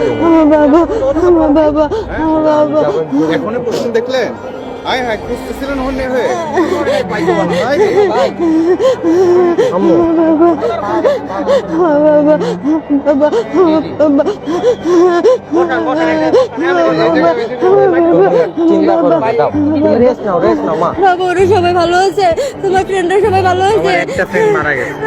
আমার বাবা আমার বাবা আমার বাবা। এখনই প্রশ্ন দেখলেন আয় হায় খুঁজতেছিলেন হন্যে হয়ে। মা সবাই ভালো আছে? তোমার ফ্রেন্ডরা সবাই ভালো আছে? একটা ফ্রেন্ড মারা গেছে।